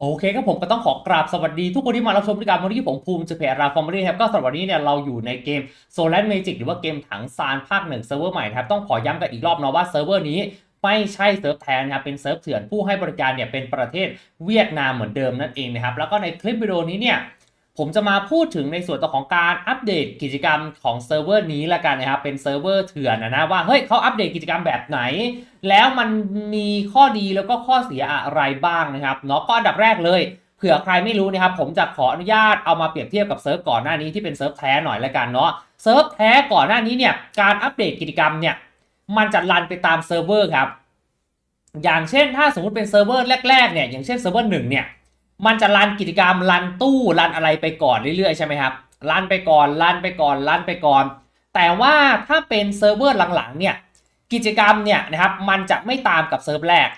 โอเคครับผมก็ต้องขอกราบสวัสดีทุกคนที่มารับชมรายการวันนี้ผมภูมิจะเพจราฟอร์มอรี่ครับก็สำหรับวันนี้เนี่ยเราอยู่ในเกมโซล a r Magic หรือว่าเกมถังซานภาคหนึ่งเซิร์ฟเวอร์ใหม่ครับต้องขอย้ำกันอีกรอบเนาะว่าเซิร์ฟเวอร์นี้ไม่ใช่เซิร์ฟแทนนะครับเป็นเซิร์ฟเถื่อนผู้ให้บริการเนี่ยเป็นประเทศเวียดนามเหมือนเดิมนั่นเองนะครับแล้วก็ในคลิปวิดีโอนี้เนี่ย ผมจะมาพูดถึงในส่วนต่อของการอัปเดตกิจกรรมของเซิร์ฟเวอร์นี้ละกันนะครับ เป็นเซิร์ฟเวอร์เถื่อนนะนะว่าเฮ้ยเขาอัปเดตกิจกรรมแบบไหน แล้วมันมีข้อดีแล้วก็ข้อเสียอะไรบ้างนะครับเนาะก็อันดับแรกเลยเผื่อใครไม่รู้นะครับผมจะขออนุญาตเอามาเปรียบเทียบกับเซิร์ฟก่อนหน้านี้ที่เป็นเซิร์ฟแท้หน่อยละกันเนาะเซิร์ฟแท้ก่อนหน้านี้เนี่ยการอัปเดตกิจกรรมเนี่ยมันจะรันไปตามเซิร์ฟเวอร์ครับอย่างเช่นถ้าสมมติเป็นเซิร์ฟเวอร์แรกๆเนี่ยอย่างเช่นเซิร์ฟเวอร์หนึ่งเนี่ย มันจะรันกิจกรรมรันตู้รันอะไรไปก่อนเรื่อยๆใช่ไหมครับรันไปก่อนรันไปก่อนรันไปก่อน แต่ว่าถ้าเป็นเซิร์ฟเวอร์หลังๆเนี่ยกิจกรรมเนี่ยนะครับมันจะไม่ตามกับเซิร์ฟแรก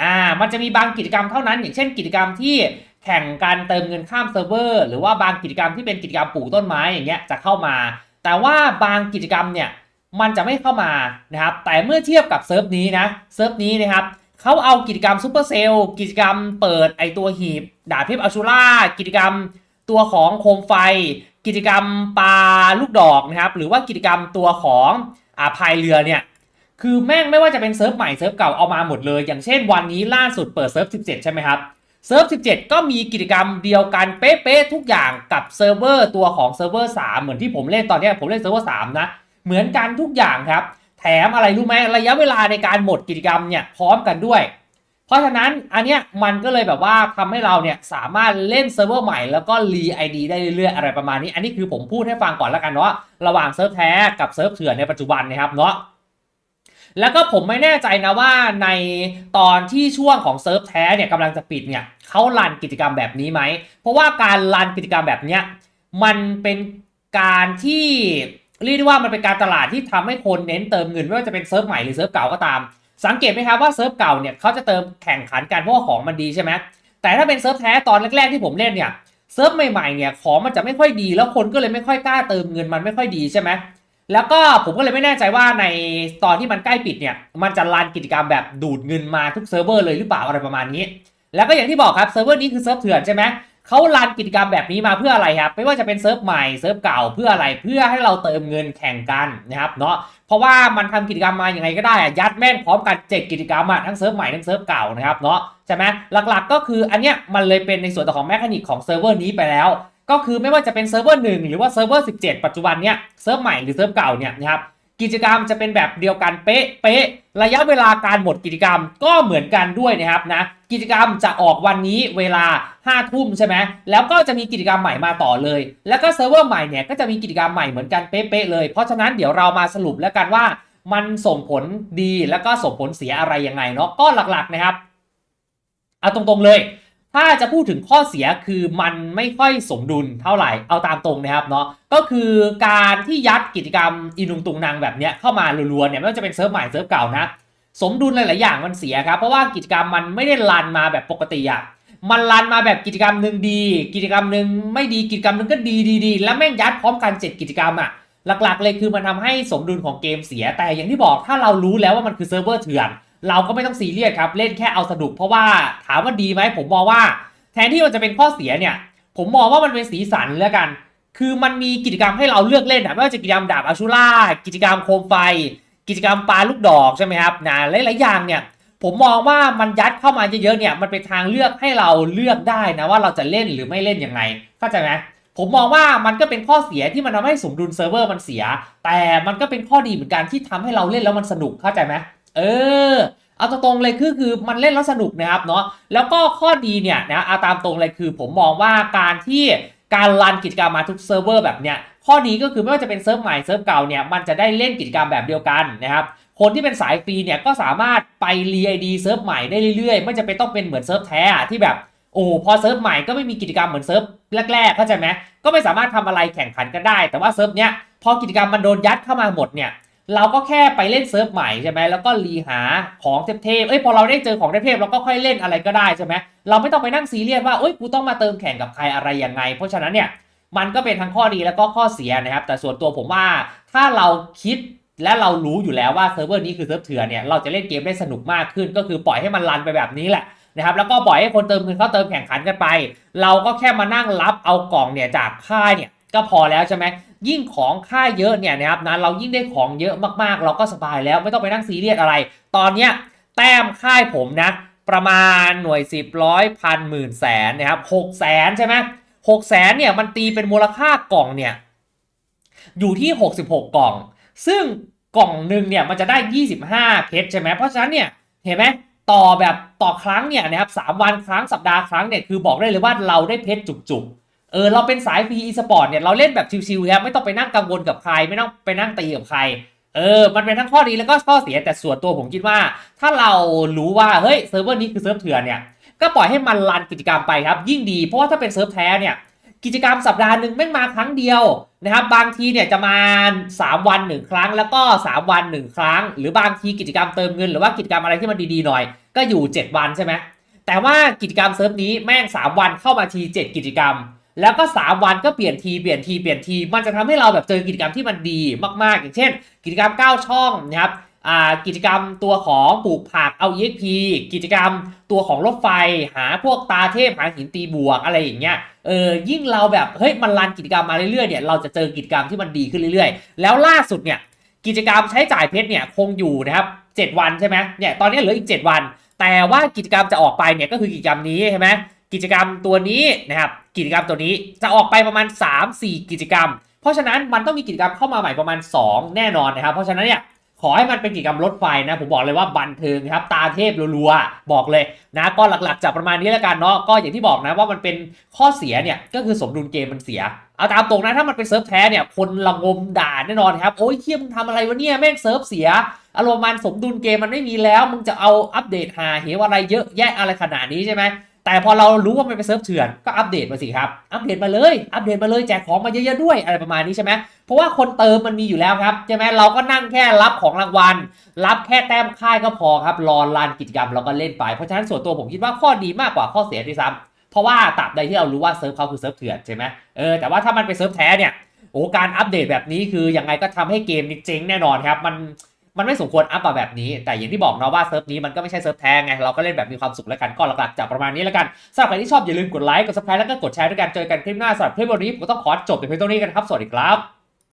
อ่ามันจะมีบางกิจกรรมเท่านั้น อย่างเช่นกิจกรรมที่แข่งกันเติมเงินข้ามเซิร์ฟเวอร์หรือว่าบางกิจกรรมที่เป็นกิจกรรมปลูกต้นไม้อย่างเงี้ยจะเข้ามา แต่ว่าบางกิจกรรมเนี่ยมันจะไม่เข้ามานะครับแต่เมื่อเทียบกับเซิร์ฟนี้นะเซิร์ฟนี้นะครับ เขาเอากิจกรรมซูเปอร์เซลล์กิจกรรมเปิดไอตัวหีบดาบเทพอชูล่ากิจกรรมตัวของโคมไฟ กิจกรรมปลาลูกดอกนะครับหรือว่ากิจกรรมตัวของอาพายเรือเนี่ยคือแม่งไม่ว่าจะเป็นเซิร์ฟใหม่เซิร์ฟเก่าเอามาหมดเลย อย่างเช่นวันนี้ล่าสุดเปิดเซิร์ฟ17 ใช่ไหมครับเซิร์ฟ17 ก็มีกิจกรรมเดียวกันเป๊ะๆทุกอย่างกับเซิร์ฟเวอร์ตัวของเซิร์ฟเวอร์3เหมือนที่ผมเล่นตอนนี้ผมเล่นเซิร์ฟเวอร์3นะเหมือนกันทุกอย่างครับ แถมอะไรรู้ไหมระยะเวลาในการหมดกิจกรรมเนี่ยพร้อมกันด้วย เพราะฉะนั้นอันเนี้ยมันก็เลยแบบว่าทำให้เราเนี่ยสามารถเล่นเซิร์ฟเวอร์ใหม่แล้วก็รีไอดีได้เรื่อยๆอะไรประมาณนี้ อันนี้คือผมพูดให้ฟังก่อนแล้วกันเนาะระหว่างเซิร์ฟแท้กับเซิร์ฟเถื่อนในปัจจุบันนะครับเนาะแล้วก็ผมไม่แน่ใจนะว่าในตอนที่ช่วงของเซิร์ฟแท้เนี่ยกำลังจะปิดเนี่ยเขารันกิจกรรมแบบนี้ไหม เพราะว่าการรันกิจกรรมแบบเนี้ยมันเป็นการที่ เรียกได้ว่ามันเป็นการตลาดที่ทำให้คนเน้นเติมเงินไม่ว่าจะเป็นเซิร์ฟใหม่หรือเซิร์ฟเก่าก็ตาม สังเกตไหมครับว่าเซิร์ฟเก่าเนี่ยเขาจะเติมแข่งขันกันเพราะว่าของมันดีใช่ไหมแต่ถ้าเป็นเซิร์ฟแท้ตอนแรกๆที่ผมเล่นเนี่ยเซิร์ฟใหม่ๆเนี่ยของมันจะไม่ค่อยดี แล้วคนก็เลยไม่ค่อยกล้าเติมเงินมันไม่ค่อยดีใช่ไหมแล้วก็ผมก็เลยไม่แน่ใจว่าในตอนที่มันใกล้ปิดเนี่ยมันจะรันกิจกรรมแบบดูดเงินมาทุกเซิร์ฟเวอร์เลยหรือเปล่าอะไรประมาณนี้ แล้วก็อย่างที่บอกครับเซิร์ฟเวอร์นี้คือเซิร์ฟเถื่อนใช่ไหม เขารันกิจกรรมแบบนี้มาเพื่ออะไรครับไม่ว่าจะเป็นเซิร์ฟใหม่เซิร์ฟเก่าเพื่ออะไรเพื่อให้เราเติมเงินแข่งกันนะครับเนาะเพราะว่ามันทำกิจกรรมมาอย่างไงก็ได้ยัดแม่งพร้อมกันเจ็ดกิจกรรมอะทั้งเซิร์ฟใหม่ทั้งเซิร์ฟเก่านะครับเนาะใช่ไหมหลักๆก็คืออันเนี้ยมันเลยเป็นในส่วนต่อของแมคานิกของเซิร์ฟเวอร์นี้ไปแล้ว ก็คือไม่ว่าจะเป็นเซิร์ฟเวอร์หนึ่งหรือว่าเซิร์ฟเวอร์17ปัจจุบันเนี้ยเซิร์ฟใหม่หรือเซิร์ฟเก่าเนี่ยนะครับ กิจกรรมจะเป็นแบบเดียวกันเป๊ะเป๊ะระยะเวลาการหมดกิจกรรมก็เหมือนกันด้วยนะครับนะกิจกรรมจะออกวันนี้เวลา5ทุ่มใช่ไหมแล้วก็จะมีกิจกรรมใหม่มาต่อเลย แล้วก็เซิร์ฟเวอร์ใหม่เนี่ยก็จะมีกิจกรรมใหม่เหมือนกันเป๊ะๆเลย เพราะฉะนั้นเดี๋ยวเรามาสรุปแล้วกันว่า มันส่งผลดีแล้วก็ส่งผลเสียอะไรยังไงเนาะก็หลักๆนะครับเอาตรงๆเลย ถ้าจะพูดถึงข้อเสียคือมันไม่ค่อยสมดุลเท่าไหร่เอาตามตรงนะครับเนาะก็คือการที่ยัดกิจกรรมอินุงตุงนางแบบเนี้ยเข้ามารัวๆเนี่ยไม่ว่าจะเป็นเซิร์ฟใหม่เซิร์ฟเก่านะสมดุลหลายๆอย่างมันเสียครับเพราะว่ากิจกรรมมันไม่ได้รันมาแบบปกติอะมันรันมาแบบกิจกรรมหนึ่งดี กิจกรรมหนึ่งไม่ดีกิจกรรมหนึ่งก็ดีดีดีแล้วแม่งยัดพร้อมกันเจ็ดกิจกรรมอะหลักๆ เลยคือมันทำให้สมดุลของเกมเสียแต่อย่างที่บอกถ้าเรารู้แล้วว่ามันคือเซิร์ฟเวอร์เถื่อน เราก็ไม่ต้องซีเรียสครับเล่นแค่เอาสนุก เพราะว่าถามว่าดีไหมผมมองว่า แทนที่มันจะเป็นข้อเสียเนี่ย ผมมองว่ามันเป็นสีสันแล้วกัน คือมันมีกิจกรรมให้เราเลือกเล่นอะไม่ว่าจะกิจกรรมดาบอาชูล่ากิจกรรมโคมไฟ กิจกรรมปลาลูกดอกใช่ไหมครับนะหลายๆอย่างเนี่ยผมมองว่ามันยัดเข้ามาเยอะๆเนี่ยมันเป็นทางเลือกให้เราเลือกได้นะว่าเราจะเล่นหรือไม่เล่นยังไงเข้าใจไหมผมมองว่ามันก็เป็นข้อเสียที่มันทำให้สมดุลเซิร์ฟเวอร์มันเสีย แต่มันก็เป็นข้อดีเหมือนกันที่ทำให้เราเล่นแล้วมันสนุกเข้าใจไหม เออเอาตรงๆเลยคือคือมันเล่นแล้วสนุกนะครับเนาะแล้วก็ข้อดีเนี่ยนะเอาตามตรงเลยคือผมมองว่าการที่การรันกิจกรรมมาทุกเซิร์ฟเวอร์แบบเนี้ยข้อดีก็คือไม่ว่าจะเป็นเซิร์ฟใหม่เซิร์ฟเก่าเนี่ยมันจะได้เล่นกิจกรรมแบบเดียวกันนะครับคนที่เป็นสายฟรีเนี่ยก็สามารถไปรีไอดีเซิร์ฟใหม่ได้เรื่อยๆ ไม่จะเป็นต้องเป็นเหมือนเซิร์ฟแท้ที่แบบโอ้พอเซิร์ฟใหม่ก็ไม่มีกิจกรรมเหมือนเซิร์ฟแรกๆเข้าใจไหมก็ไม่สามารถทำอะไรแข่งขันกันได้ แต่ว่าเซิร์ฟเนี้ยพอกิจกรรมมันโดนยัดเข้ามาหมดเนี่ย เราก็แค่ไปเล่นเซิร์ฟใหม่ใช่ไหมแล้วก็รีหาของเทพๆเอ้ยพอเราได้เจอของเทพๆเราก็ค่อยเล่นอะไรก็ได้ใช่ไหมเราไม่ต้องไปนั่งซีเรียสว่าเอ้ยกูต้องมาเติมแข่งกับใครอะไรยังไง เพราะฉะนั้นเนี่ยมันก็เป็นทั้งข้อดีแล้วก็ข้อเสียนะครับ แต่ส่วนตัวผมว่าถ้าเราคิดและเรารู้อยู่แล้วว่าเซิร์ฟเวอร์นี้คือเซิร์ฟเถื่อนเนี่ยเราจะเล่นเกมได้สนุกมากขึ้น ก็คือปล่อยให้มันรันไปแบบนี้แหละนะครับแล้วก็ปล่อยให้คนเติมเงินเขาเติมแข่งขันกันไป เราก็แค่มานั่งรับเอากล่องเนี่ยจากค่ายเนี่ย ก็พอแล้วใช่ไหมยิ่งของค่ายเยอะเนี่ยนะครับนะเรายิ่งได้ของเยอะมากๆ เราก็สบายแล้วไม่ต้องไปนั่งซีเรียสอะไร ตอนเนี้ยแต้มค่ายผมนะ ประมาณหน่วยสิบร้อยพันหมื่นแสนนะครับหกแสนใช่ไหมหกแสนเนี่ยมันตีเป็นมูลค่ากล่องเนี่ยอยู่ที่ 66 กล่อง ซึ่งกล่องหนึ่งเนี่ยมันจะได้ 25 เพชรใช่ไหมเพราะฉะนั้นเนี่ยเห็นไหมต่อแบบต่อครั้งเนี่ยนะครับสามวันครั้งสัปดาห์ครั้งเนี่ยคือบอกได้เลยว่าเราได้เพชรจุกๆ เออเราเป็นสายฟรีอีสปอร์ตเนี่ยเราเล่นแบบชิวๆครับไม่ต้องไปนั่งกังวลกับใคร ไม่ต้องไปนั่งตีกับใครเออ มันเป็นทั้งข้อดีแล้วก็ข้อเสียแต่ส่วนตัวผมคิดว่า ถ้าเรารู้ว่าเฮ้ยเซิร์ฟเวอร์นี้คือเซิร์ฟเถื่อนเนี่ยก็ปล่อยให้มันรันกิจกรรมไปครับ ยิ่งดีเพราะว่าถ้าเป็นเซิร์ฟแท้เนี่ยกิจกรรมสัปดาห์หนึ่งแม่งมาครั้งเดียวนะครับบางทีเนี่ยจะมา 3 วัน 1 ครั้ง แล้วก็ 3 วัน 1 ครั้ง หรือบางทีกิจกรรมเติมเงิน หรือว่ากิจกรรมอะไรที่มันดีๆหน่อย ก็อยู่ 7 วันใช่ไหมแต่ว่ากิจกรรมเซิร์ฟนี้แม่ง 3 วันเข้ามาที 7 กิจกรรม แล้วก็ 3 วันก็เปลี่ยนทีเปลี่ยนทีเปลี่ยนที มันจะทำให้เราแบบเจอกิจกรรมที่มันดีมากๆ อย่างเช่น กิจกรรม 9 ช่องนะครับกิจกรรมตัวของปลูกผักเอา EXP กิจกรรมตัวของรถไฟหาพวกตาเทพหาหินตีบวกอะไรอย่างเงี้ยเออยิ่งเราแบบเฮ้ยมันรันกิจกรรมมาเรื่อยๆเนี่ยเราจะเจอกิจกรรมที่มันดีขึ้นเรื่อยๆ แล้วล่าสุดเนี่ยกิจกรรมใช้จ่ายเพชรเนี่ยคงอยู่นะครับ7วันใช่ไหมเนี่ยตอนนี้เหลืออีก 7 วัน แต่ว่ากิจกรรมจะออกไปเนี่ยก็คือกิจกรรมนี้ใช่ไหม กิจกรรมตัวนี้นะครับกิจกรรมตัวนี้จะออกไปประมาณ 3-4 กิจกรรม เพราะฉะนั้นมันต้องมีกิจกรรมเข้ามาใหม่ประมาณ 2 แน่นอนนะครับ เพราะฉะนั้นเนี่ยขอให้มันเป็นกิจกรรมรถไฟนะผมบอกเลยว่าบันเทิงครับตาเทพรัวๆบอกเลยนะก็หลักๆจะประมาณนี้แล้วกันเนาะก็อย่างที่บอกนะว่ามันเป็นข้อเสียเนี่ยก็คือสมดุลเกมมันเสียเอาตามตรงนะถ้ามันเป็นเซิร์ฟแท้เนี่ยคนละงมด่าแน่นอนครับโอ้ยเทียมงทำอะไรวะเนี่ยแม่งเซิร์ฟเสียอารมณ์มันสมดุลเกมมันไม่มีแล้วมึงจะเอาอัปเดตหาเหวอะไรเยอะแยะอะไรขนาดนี้ใช่ไหม แต่พอเรารู้ว่ามันเป็นเซิร์ฟเถื่อนก็อัปเดตมาสิครับ อัปเดตมาเลย อัปเดตมาเลยแจกของมาเยอะๆด้วยอะไรประมาณนี้ใช่ไหมเพราะว่าคนเติมมันมีอยู่แล้วครับใช่ไหมเราก็นั่งแค่รับของรางวัล รับแค่แต้มค่ายก็พอครับ รอรันกิจกรรมเราก็เล่นไป เพราะฉะนั้นส่วนตัวผมคิดว่าข้อดีมากกว่าข้อเสียด้วยซ้ำเพราะว่าตราบใดที่เรารู้ว่าเซิร์ฟเขาคือเซิร์ฟเถื่อนใช่ไหมเออแต่ว่าถ้ามันเป็นเซิร์ฟแท้เนี่ยโอ้การอัปเดตแบบนี้คือยังไงก็ทำให้เกมนี้เจ๊งแน่นอนครับ มัน มันไม่สมควรอัพมาแบบนี้ แต่อย่างที่บอกเนาะว่าเซิร์ฟนี้มันก็ไม่ใช่เซิร์ฟแท้ไง เราก็เล่นแบบมีความสุขแล้วกันก็หลักๆจะประมาณนี้แล้วกันสำหรับใครที่ชอบอย่าลืมกดไลค์กดซับสไครต์แล้วก็กดแชร์ด้วยกันเจอกันคลิปหน้าสำหรับคลิปวันนี้ผมต้องขอจบแต่เพียงเท่านี้กันครับสวัสดีครับ